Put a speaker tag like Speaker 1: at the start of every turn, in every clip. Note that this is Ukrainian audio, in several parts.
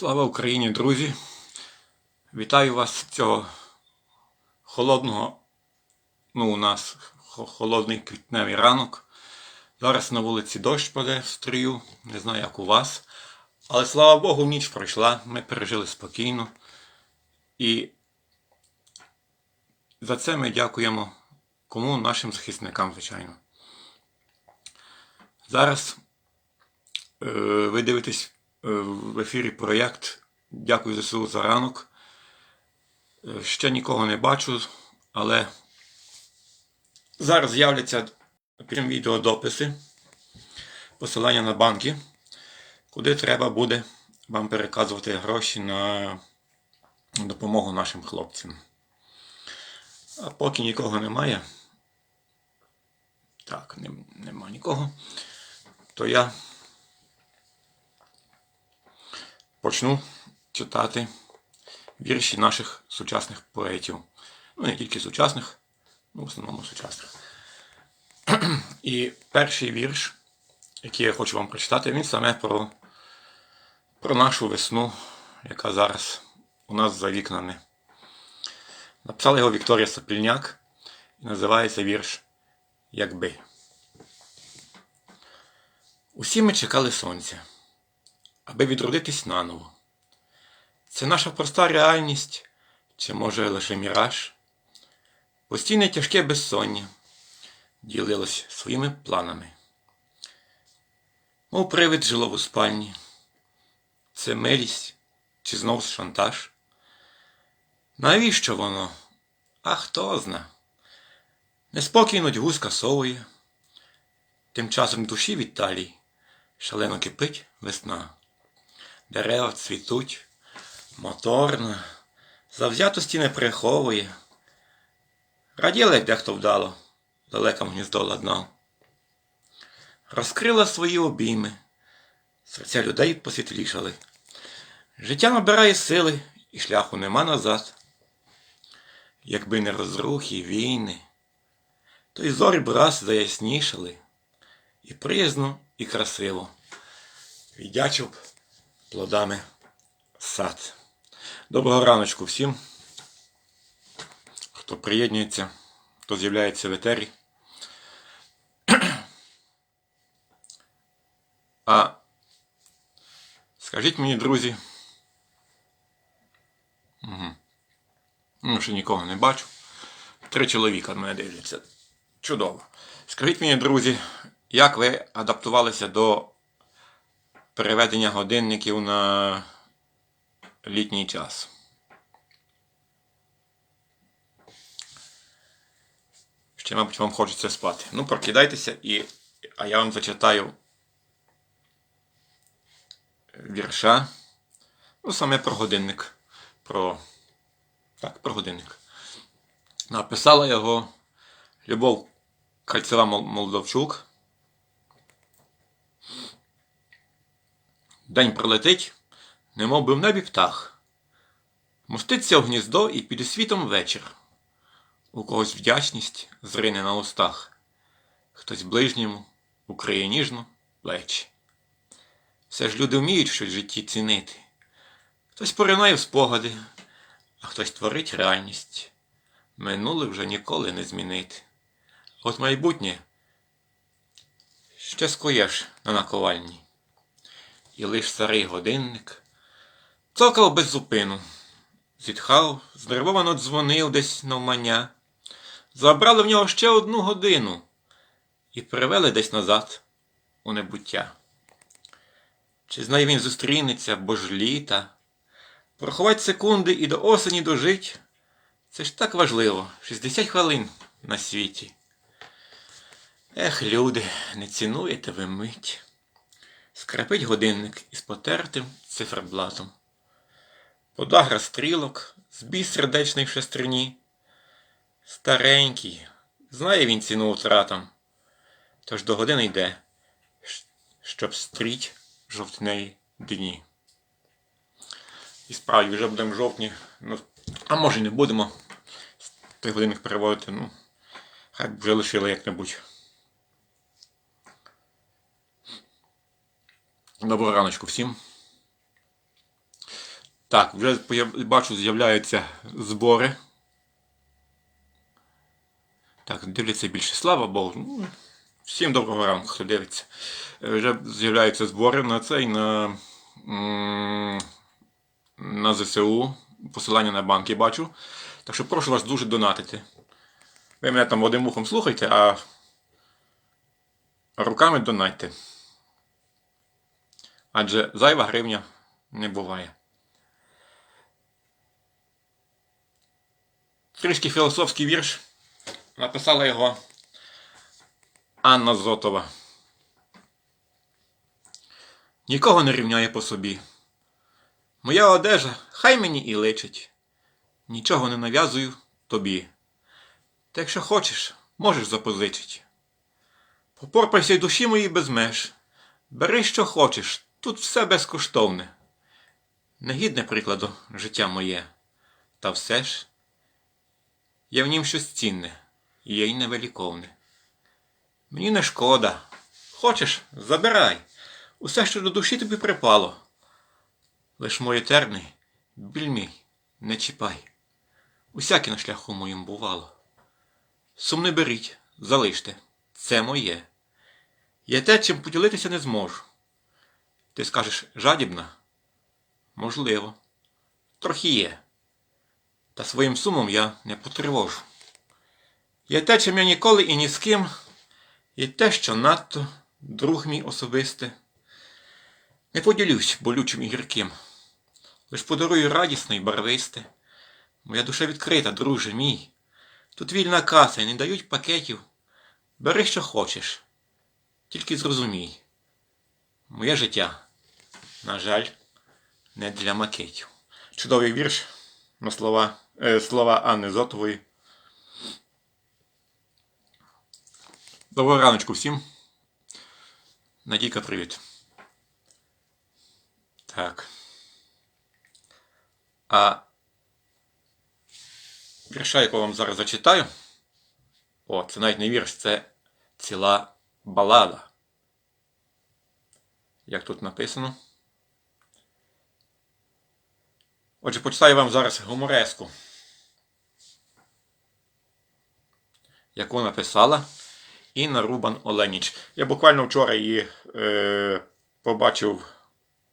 Speaker 1: Слава Україні, друзі! Вітаю вас цього холодного, ну, у нас холодний квітневий ранок. Зараз на вулиці дощ паде в стрію, не знаю, як у вас. Але слава Богу, ніч пройшла, ми пережили спокійно. І за це ми дякуємо кому нашим захисникам, звичайно. Зараз Е, Ви дивитесь в ефірі проєкт Дякую ЗСУ за ранок. Е, Ще нікого не бачу, але зараз з'являться крім відео дописи, посилання на банки, куди треба буде вам переказувати гроші на допомогу нашим хлопцям. А поки нікого немає, так, нема нікого, то я почну читати вірші наших сучасних поетів. Ну, не тільки сучасних, ну, в основному сучасних. І перший вірш, який я хочу вам прочитати, він саме про, про нашу весну, яка зараз у нас за вікнами. Написала його Вікторія Сапільняк і називається вірш Якби. Усі ми чекали сонця аби відродитись наново. Це наша проста реальність, чи може лише міраж? Постійне тяжке безсоння ділилось своїми планами. Мов привид жило в спальні. Це милість чи знов шантаж? Навіщо воно? А хто зна? Неспокій нудьгу скасовує. Тим часом душі Віталій шалено кипить весна. Дерева цвітуть, моторно, завзятості не приховує. Раділи, як дехто вдало, далеком гніздо ладнав. Розкрила свої обійми, серця людей посвітлішали. Життя набирає сили і шляху нема назад. Якби не розрухи війни, то й зорі б раз заяснішали, і приязно, і красиво. Віддячив б плодами сад. Доброго раночку всім, хто приєднується, хто з'являється в етері. А скажіть мені, друзі. Угу. Ну, ще нікого не бачу. Три чоловіка на мене дивляться. Чудово. Скажіть мені, друзі, як ви адаптувалися до переведення годинників на літній час. Ще, мабуть, вам хочеться спати. Ну, прокидайтеся, і, а я вам зачитаю вірша. Ну, саме про годинник. Про. Так, про годинник. Написала його Любов Кальцева Мол- Молдовчук. День пролетить, немов би в небі птах. Моститься в гніздо і під світом вечір. У когось вдячність зрине на устах, хтось ближньому укриє ніжно плечі. Все ж люди вміють щось в житті цінити. Хтось поринає в спогади, а хтось творить реальність. Минуле вже ніколи не змінити. От майбутнє ще скоєш на наковальні і лиш старий годинник цокав без зупину, зітхав, знервовано дзвонив десь навмання, забрали в нього ще одну годину і привели десь назад у небуття. Чи знає він зустрінеться, бо ж літа, порахувати секунди і до осені дожить. Це ж так важливо, 60 хвилин на світі. Ех, люди, не цінуєте ви мить. Скрипить годинник із потертим циферблатом. Подагра стрілок, збій сердечний в шестрині. Старенький, знає він ціну втратам. Тож до години йде, щоб стріть жовтневі дні. І справді вже будемо жовтні. Ну, а може й не будемо той годинник переводити. Ну, хай б вже лишили як-небудь. Доброго раночку всім. Так, вже бачу, з'являються збори. Так, дивляться більше, слава Богу. Ну, всім доброго ранку, хто дивиться. Е, Вже з'являються збори на цей, на, на ЗСУ. Посилання на банки бачу. Так що прошу вас дуже донатити. Ви мене там одним вухом слухайте, а руками донатьте. Адже зайва гривня не буває. Трішки філософський вірш. Написала його Анна Зотова. Нікого не рівняє по собі. Моя одежа хай мені і личить. Нічого не нав'язую тобі. Та якщо хочеш, можеш запозичить. Попорпайся й душі моїй без меж. Бери, що хочеш, тут все безкоштовне. Негідне прикладу життя моє. Та все ж є в нім щось цінне, і є й невеликовне. Мені не шкода. Хочеш, забирай. Усе, що до душі тобі припало. Лиш моє терний, біль мій, не чіпай. Усяке на шляху моїм бувало. Сум не беріть, залиште, це моє. Я те, чим поділитися не зможу. Ти скажеш жадібна? Можливо. Трохи є. Та своїм сумом я не потривожу. Є те, чим я ніколи і ні з ким, і те, що надто, друг мій особисте. Не поділюсь болючим і гірким. Лиш подарую радісне й барвисте. Моя душа відкрита, друже мій. Тут вільна каса і не дають пакетів. Бери, що хочеш. Тільки зрозумій. Моє життя, на жаль, не для макетів. Чудовий вірш на слова, е, слова Анни Зотової. Доброго раночку всім. Надійка, привіт. Так. А вірша, якого вам зараз зачитаю. О, це навіть не вірш, це ціла балада. Як тут написано. Отже, почитаю вам зараз гумореску, яку написала Інна Рубан Оленіч. Я буквально вчора її е, побачив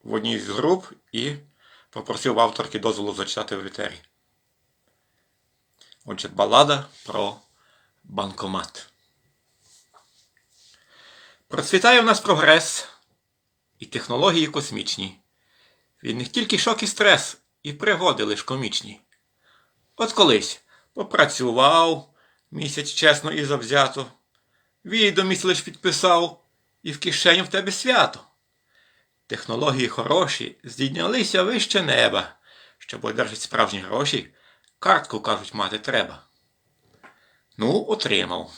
Speaker 1: в одній з груп і попросив авторки дозволу зачитати в етері. Отже, балада про банкомат. Процвітає в нас прогрес і технології космічні. Від них тільки шок і стрес, і пригоди лиш комічні. От колись попрацював місяць чесно і завзято, відомість лиш підписав, і в кишеню в тебе свято. Технології хороші, здійнялися вище неба. Щоб одержати справжні гроші, картку, кажуть, мати треба. Ну, отримав.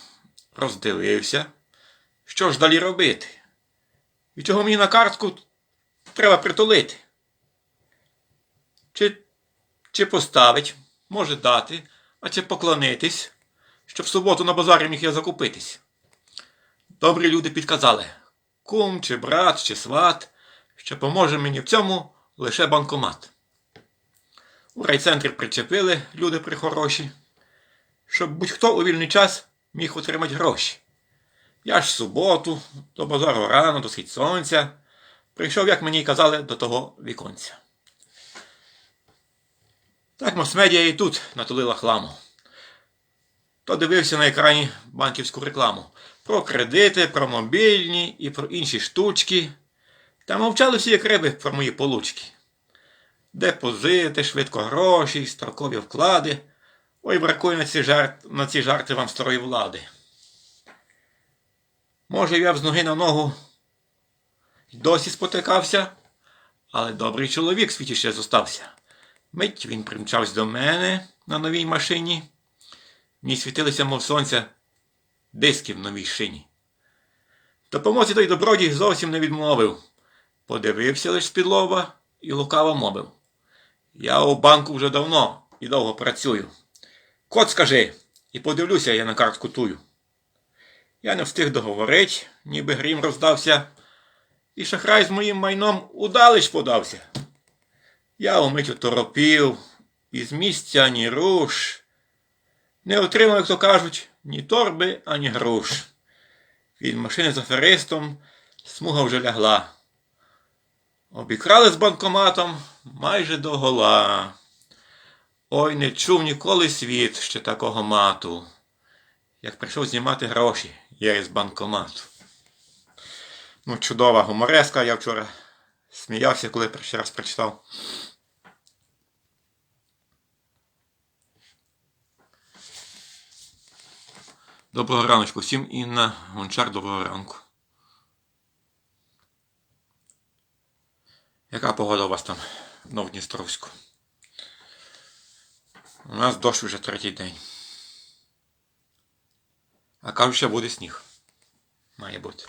Speaker 1: Роздивився. Що ж далі робити? І чого мені на картку треба притулити? Чи, чи поставить, може дати, а чи поклонитись, щоб в суботу на базарі міг я закупитись. Добрі люди підказали кум, чи брат, чи сват, що поможе мені в цьому лише банкомат. У райцентрі причепили люди прихороші, щоб будь-хто у вільний час міг отримати гроші. Я ж суботу, до базару рано, до схід сонця, прийшов, як мені й казали, до того віконця. Так мас-медіа і тут натулила хламу. То дивився на екрані банківську рекламу про кредити, про мобільні і про інші штучки. Та мовчали всі як риби про мої получки. Депозити, швидко гроші, строкові вклади. Ой, бракує на ці, жарт, на ці жарти вам старої влади. Може, я б з ноги на ногу й досі спотикався, але добрий чоловік світі ще зостався. Мить він примчався до мене на новій машині. Ній світилися, мов сонця, диски в новій шині. Допомозі той добродій зовсім не відмовив. Подивився лиш з-під лоба і лукаво мовив. Я у банку вже давно і довго працюю. Кот скажи, і подивлюся я на картку тую. Я не встиг договорить, ніби грім роздався, і шахрай з моїм майном удалеч подався. Я умить оторопів, із місця ні руш. Не отримав, як то кажуть, ні торби, ані груш. Від машини з аферистом смуга вже лягла. Обікрали з банкоматом майже до гола. Ой, не чув ніколи світ ще такого мату, як прийшов знімати гроші я із банкомату. Ну, чудова гумореска, я вчора сміявся, коли перший раз прочитав. Доброго раночку всім Інна Гончар, доброго ранку. Яка погода у вас там в Новдністровську? У нас дощ вже третій день. А кажуть, що буде сніг. Має бути.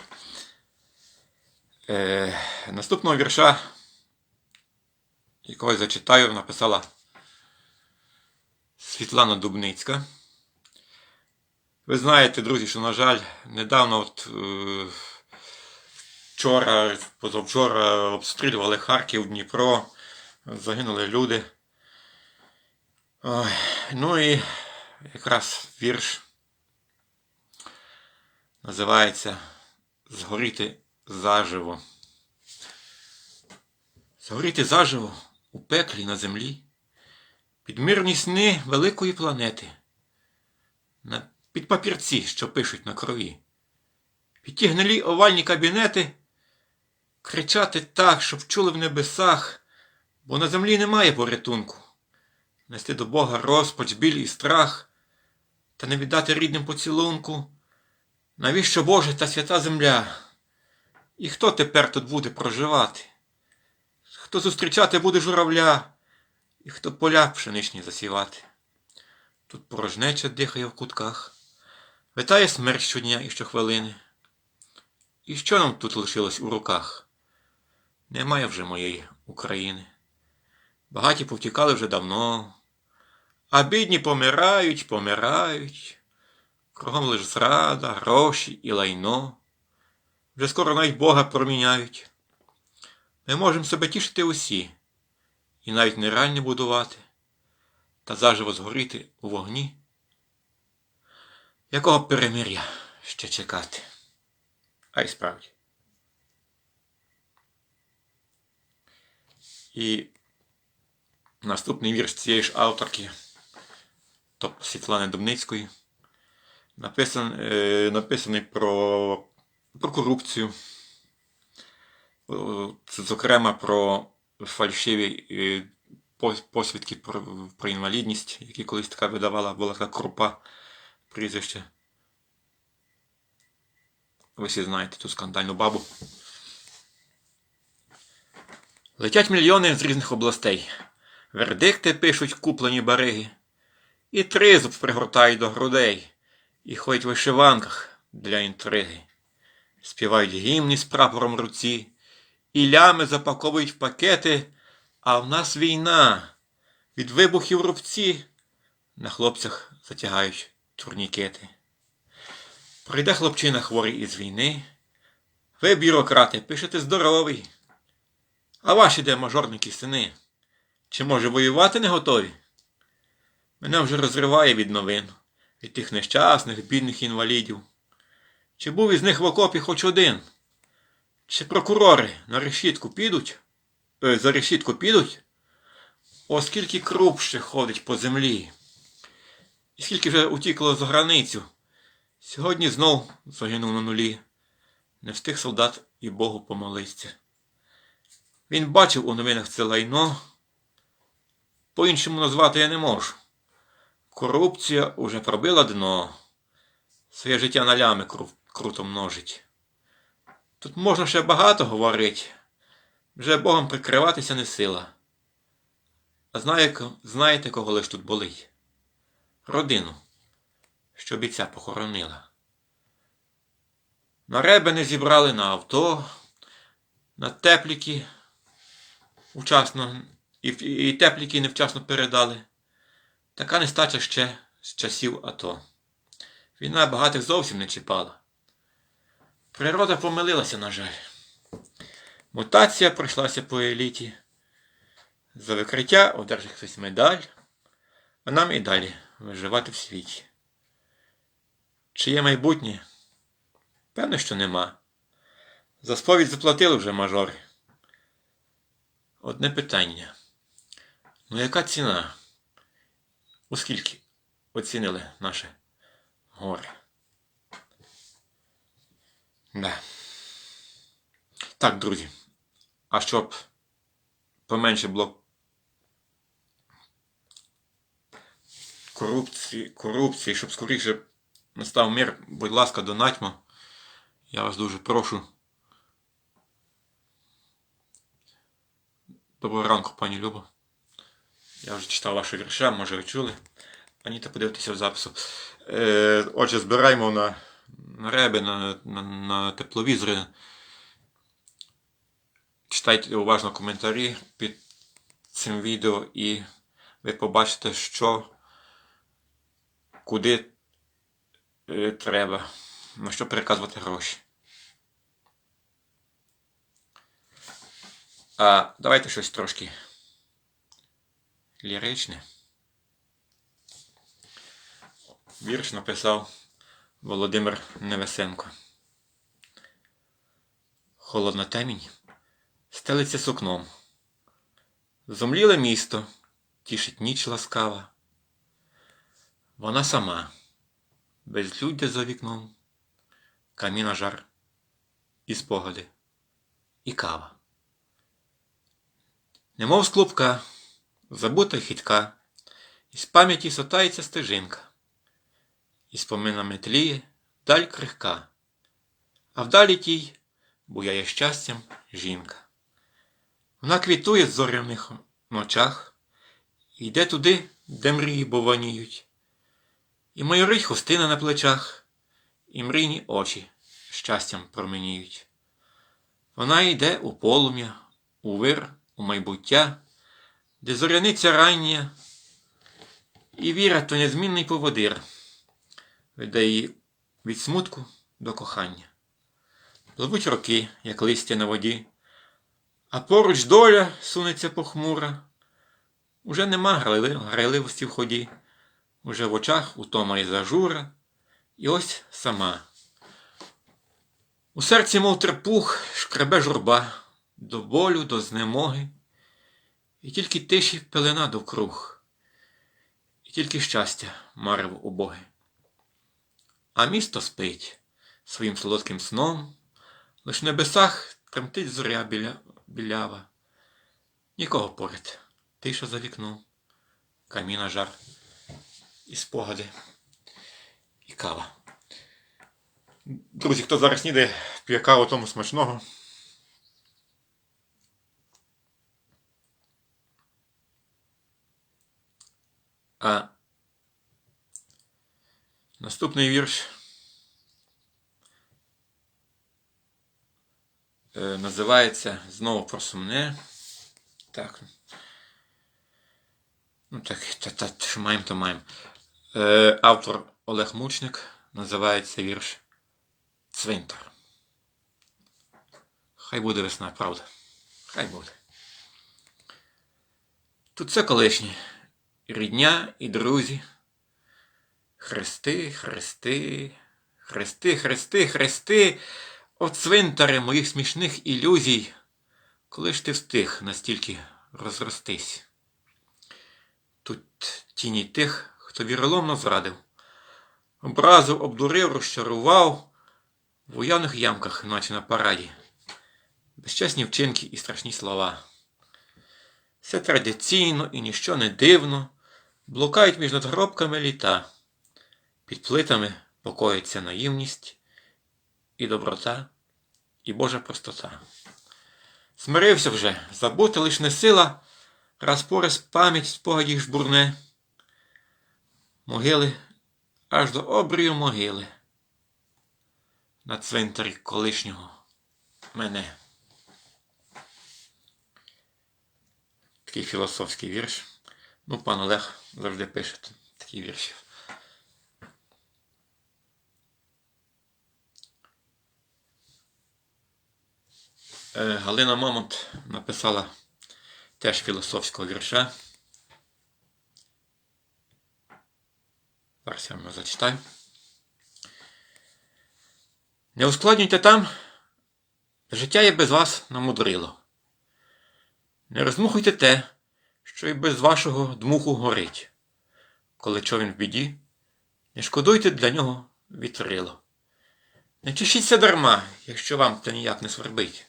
Speaker 1: Е, наступного вірша, якого я зачитаю, написала Світлана Дубницька. Ви знаєте, друзі, що, на жаль, недавно от, е, вчора, позавчора обстрілювали Харків, Дніпро, загинули люди. Ой, ну і якраз вірш називається Згоріти заживо. Згоріти заживо у пеклі на землі, підмірні сни великої планети, під папірці, що пишуть на крові, під ті гнилі овальні кабінети, кричати так, щоб чули в небесах, бо на землі немає порятунку, нести до Бога розпач, біль і страх, та не віддати рідним поцілунку. Навіщо Боже та свята земля? І хто тепер тут буде проживати? Хто зустрічати буде журавля, і хто поля пшеничні засівати? Тут порожнеча дихає в кутках, витає смерть щодня і щохвилини. І що нам тут лишилось у руках? Немає вже моєї України. Багаті повтікали вже давно, а бідні помирають, помирають. Кругом лиш зрада, гроші і лайно. Вже скоро навіть Бога проміняють. Ми можемо себе тішити усі, і навіть не ральні будувати, та заживо згоріти у вогні. Якого перемир'я ще чекати? А й справді. І наступний вірш цієї ж авторки, тобто Світлани Дубницької написан, е, написаний про, про корупцію, зокрема про фальшиві е, посвідки про, про інвалідність, які колись така видавала, була така крупа прізвище. Ви всі знаєте ту скандальну бабу. Летять мільйони з різних областей. Вердикти пишуть куплені бариги. І тризуб пригортають до грудей і ходять в вишиванках для інтриги. Співають гімни з прапором руці, і лями запаковують в пакети, а в нас війна. Від вибухів рубці на хлопцях затягають турнікети. Прийде хлопчина хворий із війни. Ви, бюрократи, пишете здоровий. А ваші де мажорники сини? Чи може воювати не готові? Мене вже розриває від новин від тих нещасних, бідних інвалідів. Чи був із них в окопі хоч один? Чи прокурори на решітку підуть? Е, за решітку підуть? Оскільки круп ще ходить по землі. І скільки вже утікло за границю. Сьогодні знов загинув на нулі. Не встиг солдат і Богу помолиться. Він бачив у новинах це лайно. По-іншому назвати я не можу. Корупція уже пробила дно. Своє життя на лями кру- круто множить. Тут можна ще багато говорить. Вже Богом прикриватися не сила. А знає, знаєте, кого лиш тут болить? Родину, що бійця похоронила. На ребени зібрали на авто, на тепліки вчасно, і, і тепліки невчасно передали. Така нестача ще з часів АТО. Війна багатих зовсім не чіпала. Природа помилилася, на жаль. Мутація пройшлася по еліті. За викриття одержить хтось медаль, а нам і далі виживати в світі. Чи є майбутнє? Певно, що нема. За сповідь заплатили вже мажори. Одне питання. Ну яка ціна? У скільки оцінили наше горе? Да. Так, друзі. А щоб поменше було корупції, корупції, щоб скоріше настав мир, будь ласка, донатьмо. Я вас дуже прошу. Доброго ранку, пані Любо. Я вже читав ваші вірша, може ви чули. Аніта, подивитися в запису. Е, отже, збираємо на, на реби, на, на, на тепловізори. Читайте уважно коментарі під цим відео і ви побачите, що куди е, треба, на що переказувати гроші. А давайте щось трошки ліричне. Вірш написав Володимир Невесенко. Холодна темінь стелиться сукном. Зомліле місто тішить ніч ласкава. Вона сама, безлюддя за вікном, каміна жар, і спогади, і кава. Немов з клубка, забута хитка, із пам'яті сотається стежинка, і споминами тліє даль крихка, а вдалі тій буяє щастям жінка. Вона квітує в зоряних ночах, і йде туди, де мрії бованіють, і майорить хустина на плечах, і мрійні очі щастям променіють. Вона йде у полум'я, у вир, у майбуття, де зоряниця рання, і віра то незмінний поводир, веде її від смутку до кохання. Пливуть роки, як листя на воді, а поруч доля сунеться похмура. Уже нема грайли- грайливості в ході, уже в очах утома і зажура, і ось сама. У серці, мов трепух, шкребе журба, до болю, до знемоги, і тільки тиші пелена довкруг, і тільки щастя марево убоге. А місто спить своїм солодким сном, лиш в небесах тремтить зоря біля, білява. Нікого поряд, тиша за вікном, каміна жар, і спогади, і кава. Друзі, хто зараз снідає, п'є каву тому смачного. А наступний вірш е, називається знову про сумне. Так. Ну так, та, та, що маємо, то маємо. Е, автор Олег Мучник називається вірш Цвинтар. Хай буде весна, правда. Хай буде. Тут все колишнє. Рідня, і друзі. Хрести, хрести, хрести, хрести, хрести. О, цвинтари моїх смішних ілюзій. Коли ж ти встиг настільки розростись? Тут тіні тих, хто віроломно зрадив, образив, обдурив, розчарував в уявних ямках, наче на параді, безчесні вчинки і страшні слова. Все традиційно і ніщо не дивно, блукають між надгробками літа, під плитами покоїться наївність і доброта, і Божа простота. Смирився вже, забути лиш не сила, раз по раз пам'ять спогадів жбурне. Могили аж до обрію могили. На цвинтарі колишнього мене. Такий філософський вірш. Ну, пан Олег завжди пише такі вірші. Е, Галина Мамонт написала теж філософського вірша. Зараз я його зачитаю. Не ускладнюйте там, життя є без вас намудрило. Не розмухуйте те, що і без вашого дмуху горить. Коли човен в біді, не шкодуйте для нього вітрило. Не чешіться дарма, якщо вам це ніяк не свербить.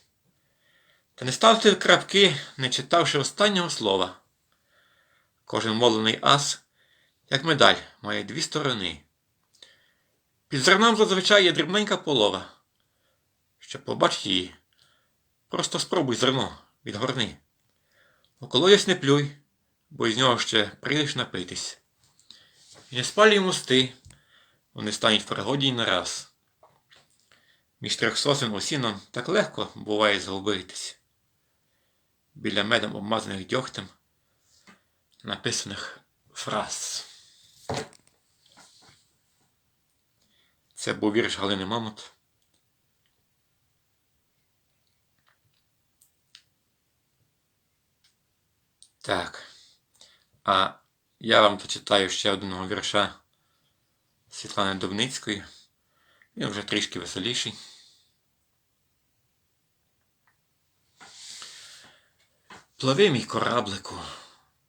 Speaker 1: Та не ставте крапки, не читавши останнього слова. Кожен молений ас, як медаль, має дві сторони. Під зерном зазвичай є дрібненька полова. Щоб побачити її, просто спробуй зерно відгорни. Околоясь не плюй, бо із нього ще прийдеш напитись. І не спалюй мости, вони стануть в пригоді й на раз. Між трьох сосен осіном так легко буває загубитись. Біля медом обмазаних дьогтем написаних фраз. Це був вірш Галини Мамут. Так. А я вам зачитаю ще одного вірша Світлани Дубницької. Він вже трішки веселіший. Пливи, мій кораблику,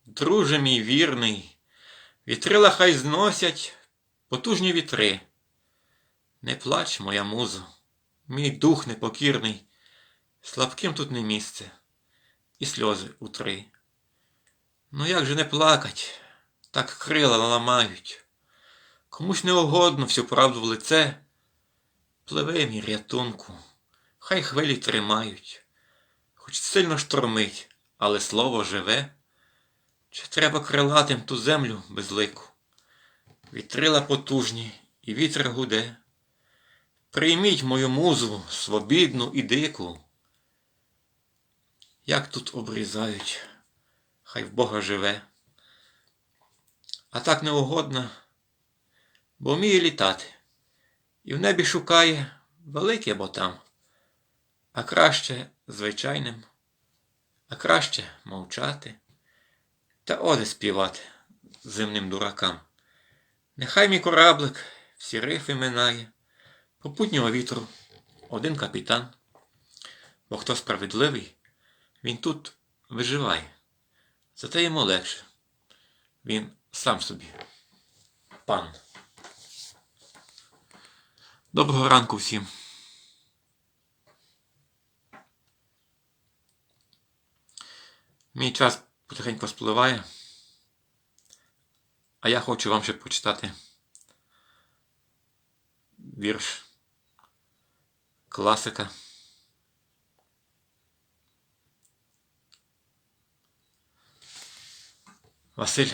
Speaker 1: друже мій вірний, вітрила хай зносять потужні вітри. Не плач, моя музо, мій дух непокірний, слабким тут не місце, і сльози утри. Ну як же не плакать, так крила ламають. Комусь неугодно всю правду в лице. Пливе мій рятунку, хай хвилі тримають, хоч сильно штормить, але слово живе. Чи треба крилатим ту землю безлику? Вітрила потужні, і вітер гуде. Прийміть мою музу, свобідну і дику. Як тут обрізають, хай в Бога живе. А так неугодно, бо вміє літати. І в небі шукає велике бо там, а краще звичайним, а краще мовчати та оди співати земним дуракам. Нехай мій кораблик всі рифи минає, попутнього вітру один капітан, бо хто справедливий, він тут виживає, зате йому легше. Він сам собі пан. Доброго ранку всім. Мій час потихеньку спливає. А я хочу вам ще почитати вірш класика. Василь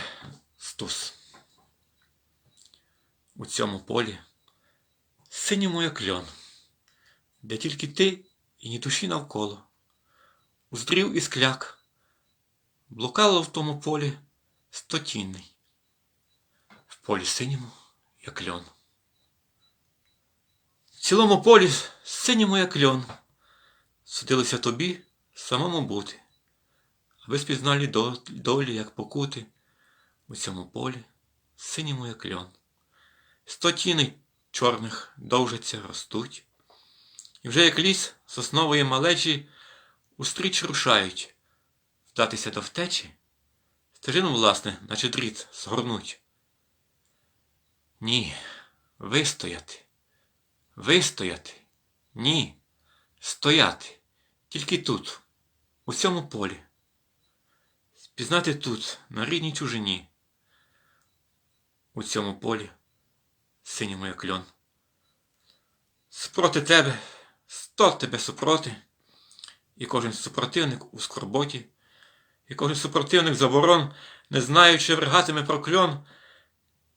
Speaker 1: Стус. У цьому полі синьому як льон, де тільки ти і ні душі навколо. Уздрів і скляк, блукало в тому полі стотінний, в полі синьому, як льон. В цілому полі синьому, як льон, судилося тобі самому бути, аби спізнали долі, як покути, у цьому полі синьому, як льон. Сто тіней чорних довжаться ростуть, і вже як ліс соснової малечі устріч рушають, вдатися до втечі, стежину, власне, наче дріт згорнуть. Ні, вистояти, вистояти, ні, стояти, тільки тут, у цьому полі, спізнати тут, на рідній чужині, у цьому полі синьому як льон. Спроти тебе, сто тебе супроти, і кожен супротивник у скорботі, і кожен супротивник заборон, не знаючи, вергатиме прокльон,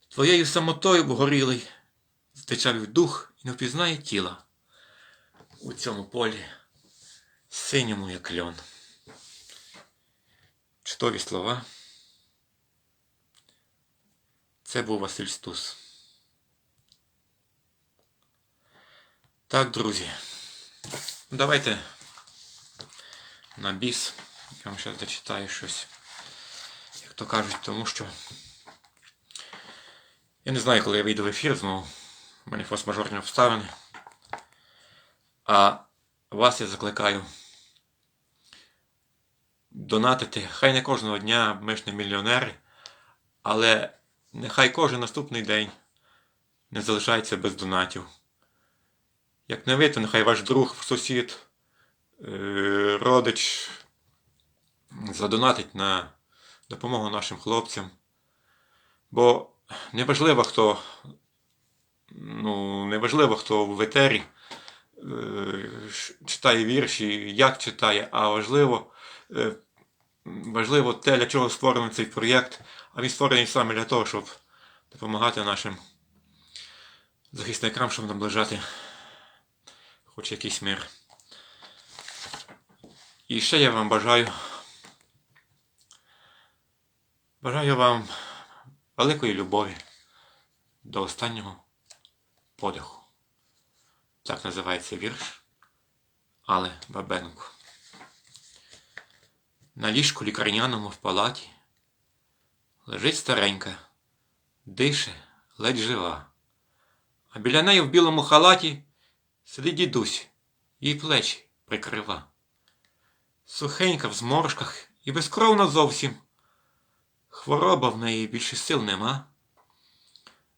Speaker 1: твоєю самотою богорілий, здичавів дух і не впізнає тіла у цьому полі, синьому як льон. Чудові слова. Це був Василь Стус. Так, друзі, давайте на біс Я вам ще зачитаю щось, як то кажуть, тому що. Я не знаю, коли я вийду в ефір знову. У мене форс-мажорні обставини. А вас я закликаю донатити. Хай не кожного дня ми ж не мільйонери, але нехай кожен наступний день не залишається без донатів. Як не ви, то нехай ваш друг, сусід, е, родич задонатить на допомогу нашим хлопцям. Бо неважливо, хто, ну, неважливо, хто в етері е, читає вірші, як читає, а важливо, е, важливо те, для чого створений цей проєкт, а він створений саме для того, щоб допомагати нашим захисникам, щоб наближати хоч якийсь мир. І ще я вам бажаю. Бажаю вам великої любові до останнього подиху. Так називається вірш Але Бабенко. На ліжку лікарняному в палаті лежить старенька, дише, ледь жива. А біля неї в білому халаті сидить дідусь, їй плечі прикрива. Сухенька в зморшках і безкровна зовсім. Хвороба в неї більше сил нема.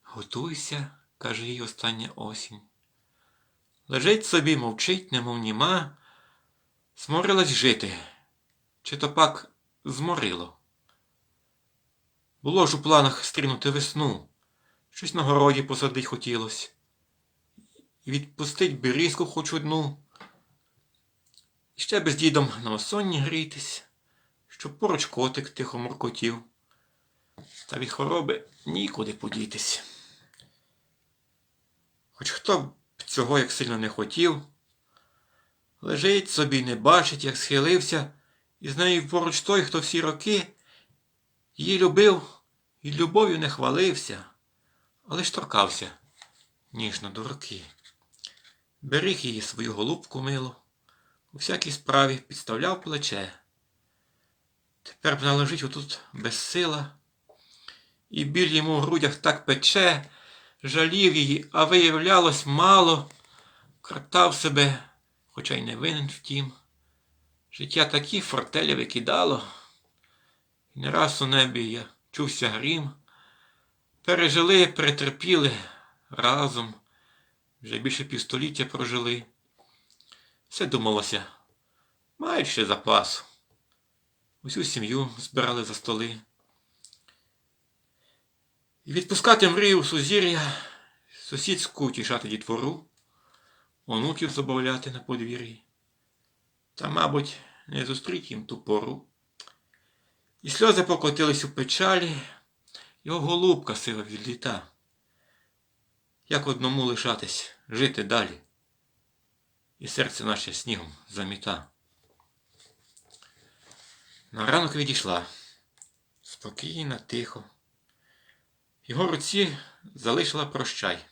Speaker 1: Готуйся, каже їй остання осінь. Лежить собі, мовчить, немов німа, зморилась жити, чи то пак зморило. Було ж у планах стрінути весну, щось на городі посадить хотілось. І відпустить берізку хоч одну. І ще би з дідом на осонні грітись, щоб поруч котик тихо муркотів. Та від хвороби нікуди подітись. Хоч хто б цього як сильно не хотів, лежить собі, не бачить, як схилився, і з нею поруч той, хто всі роки її любив і любов'ю не хвалився, але ж торкався ніжно до руки. Беріг її свою голубку милу, у всякій справі підставляв плече. Тепер вона лежить отут безсила, і біль йому в грудях так пече, жалів її, а виявлялось мало, картав себе, хоча й не винен втім. Життя такі фортелі викидало, не раз у небі я чувся грім. Пережили, перетерпіли разом, вже більше півстоліття прожили. Все думалося, мають ще запасу. Усю сім'ю збирали за столи. І відпускати мрію сузір'я, сусідську тішати дітвору, онуків забавляти на подвір'ї. Та, мабуть, не зустріть їм ту пору. І сльози покотились у печалі, його голубка сила від літа. Як одному лишатись, жити далі, і серце наше снігом заміта. На ранок відійшла, спокійна, тихо. Його руці залишила прощай.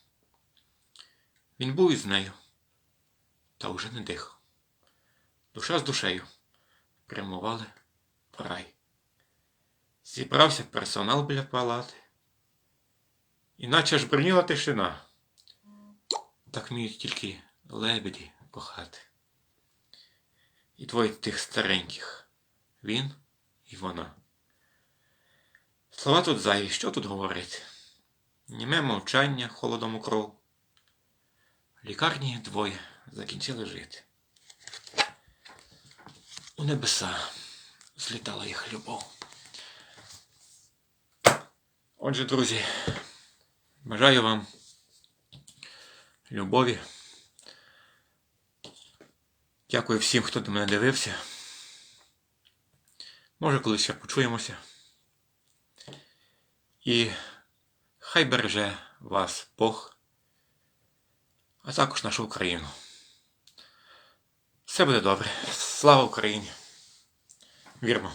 Speaker 1: Він був із нею, та уже не дихав. Душа з душею прямували в рай. Зібрався персонал біля палати, іначе ж броніла тишина. Так вміють тільки лебеді кохати. І двоє тих стареньких він і вона. Слова тут зайві, що тут говорити? Німе мовчання, холодом у кров. Лікарні двоє закінчили жити. У небеса злітала їх любов. Отже, друзі, бажаю вам любові. Дякую всім, хто до мене дивився. Може, колись ще почуємося. І хай береже вас Бог, а також нашу Україну. Все буде добре. Слава Україні! Вірмо!